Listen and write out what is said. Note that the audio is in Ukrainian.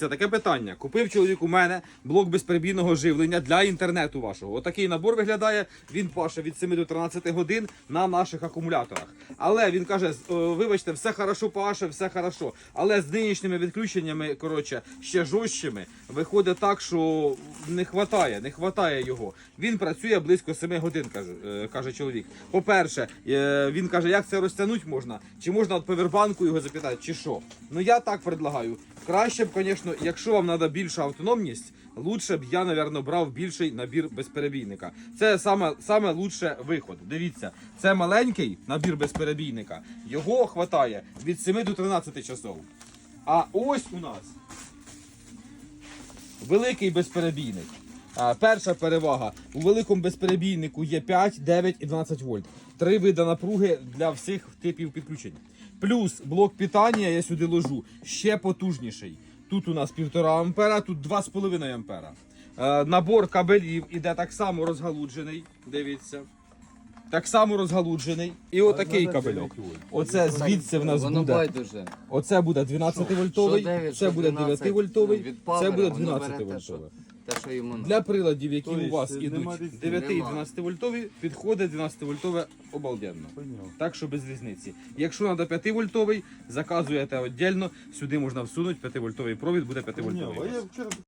Це таке питання. Купив чоловік у мене блок безперебійного живлення для інтернету вашого. Отакий набор виглядає. Він паше від 7 до 13 годин на наших акумуляторах. Але він каже: вибачте, все хорошо паше, все хорошо. Але з нинішніми відключеннями, коротше, ще жорсткими, виходить так, що не хватає, не хватає його. Він працює близько 7 годин, каже, е, каже чоловік. По-перше, е, він каже, як це розтягнути можна? Чи можна от повербанку його запитати, чи що? Ну я так предлагаю. Краще б, звісно, якщо вам треба більша автономність, лучше б я, напевно, брав більший набір безперебійника. Це саме, саме лучше виход. Дивіться, це маленький набір безперебійника. Його хватає від 7 до 13 часов. А ось у нас великий безперебійник. Перша перевага. У великому безперебійнику є 5, 9 і 12 вольт. Три види напруги для всіх типів підключень. Плюс блок питання я сюди ложу ще потужніший. Тут у нас 1,5 ампера, тут 2,5 ампера. Е, набор кабелів іде так само розгалуджений. Дивіться. Так само розгалуджений. І отакий кабельок. Оце звідси в нас Воно буде. байдуже. Оце буде 12 вольтовий, Що 9, це що буде 12, 9 вольтовий, від це павера, буде воно 12 бере те, що- вольтовий. Те, що йому Для приладів, які Тобто у вас ідуть різниці? 9 і Нема. 12 вольтові, підходить 12 вольтове обалденно. Так що без різниці. Якщо треба 5 вольтовий, заказуєте віддільно, сюди можна всунути 5 вольтовий провід, буде 5 вольтовий.